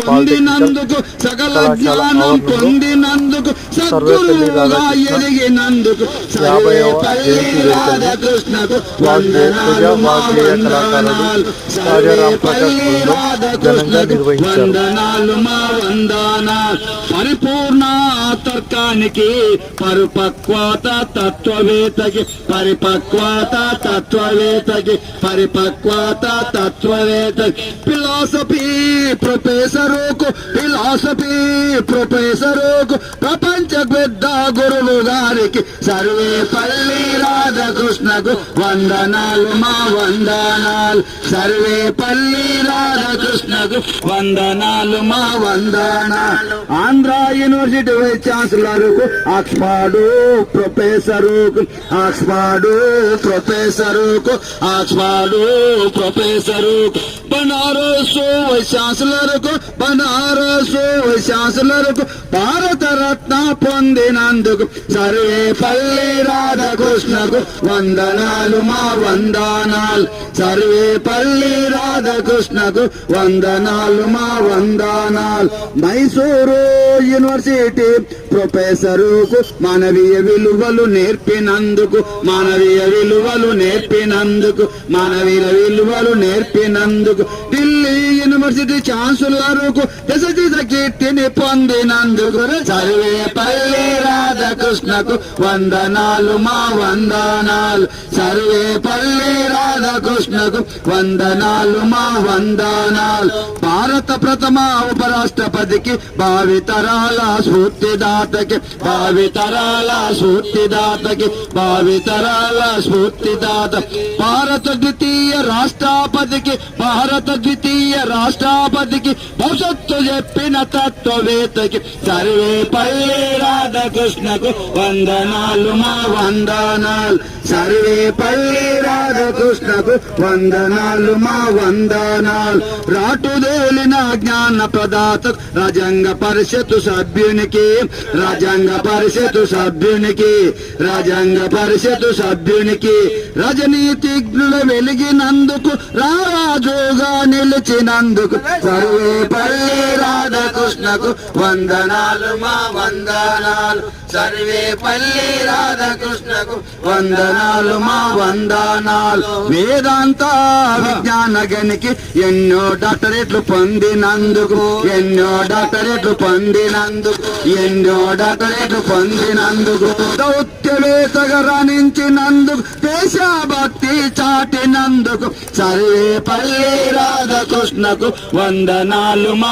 పొందినందుకు సకల జ్ఞానం పొందినందుకు సద్గురువుగా ఎదిగినందుకు సర్వే పల్లి రాధాకృష్ణకు వందనాలు మా వందనాలు సర్వే పల్లి రాధాకృష్ణకు వందనాలు మా వందనాలు. పరిపూర్ణ తర్కానికి పరిపక్వత తత్వవేత్తకి పరిపక్వత తత్వవేత్తకి పరిపక్వత తత్వవేత్తకి. ఫిలాసఫీ ప్రొఫెసరుకు ఫిలాసఫీ ప్రొఫెసరుకు ప్రపంచ పెద్ద గురువు గారికి సర్వే పల్లి రాధాకృష్ణకు వందనాలు మా వందనాలు. సర్వే పల్లి రాధాకృష్ణకు వందనాలు మా వందనాలు. ఆంధ్ర యూనివర్సిటీ వైస్ ఛాన్సలర్కు ఆక్స్ఫర్డ్ ప్రొఫెసరుకు ఆక్స్ఫర్డ్ ప్రొఫెసరుకు ఆక్స్ఫర్డ్ ప్రొఫెసరుకు బనారస్ వైస్ ఛాన్సలర్కు బనారస్ వైస్ ఛాన్సలర్కు భారత రత్న పొందినందుకు సర్వే పల్లి వందనాలు మా వందనాలు. సర్వే పల్లి రాధాకృష్ణకు వందనాలు మా వందనాలు. మైసూరు యూనివర్సిటీ ప్రొఫెసరుకు మానవీయ విలువలు నేర్పినందుకు మానవీయ విలువలు నేర్పినందుకు మానవీయ విలువలు నేర్పినందుకు. ఢిల్లీ యూనివర్సిటీ ఛాన్సలర్కు దశ కీర్తిని పొందినందుకు సర్వే పల్లి రాధాకృష్ణకు వందనాలు మా వందనాలు. సర్వే పల్లి రాధాకృష్ణకు వందనాలు మా వందనాలు. భారత ప్రథమ ఉపరాష్ట్రపతికి భావితరాల స్ఫూర్తిదాతకి భావితరాల స్ఫూర్తిదాతకి భావితరాల స్ఫూర్తిదాత. భారత ద్వితీయ రాష్ట్రపతికి భారత ద్వితీయ రాష్ట్రపతికి భవిష్యత్తు చెప్పిన తత్వవేత్తకి సర్వే పల్లి రాధాకృష్ణకు వందనాలు మా వందనాలు. సర్వే పల్లి రాధాకృష్ణకు వందనాలు మా వందనాలు. రాటుదేలిన జ్ఞాన ప్రదాత రాజ్యాంగ పరిషత్తు సభ్యునికి రాజ్యాంగ పరిషత్తు సభ్యునికి రాజ్యాంగ పరిషత్తు సభ్యునికి రజనీతిజ్ఞులు వెలిగినందుకు రారాజుగా నిలిచినందుకు సర్వే పల్లి రాధాకృష్ణకు వందనాలు మా వందనాలు. సర్వే పల్లి రాధాకృష్ణకు వందనాలు మా వందనాలు. వేదాంత విజ్ఞాన గనికి ఎన్నో డాక్టరేట్లు పొందినందుకు ఎన్నో డాక్టరేట్లు పొందినందుకు ఎన్నో డాక్టరేట్లు పొందినందుకు దౌత్యవేత్తగా రాణించినందుకు దేశభక్తి చాటినందుకు సర్వే పల్లి రాధాకృష్ణకు వందనాలు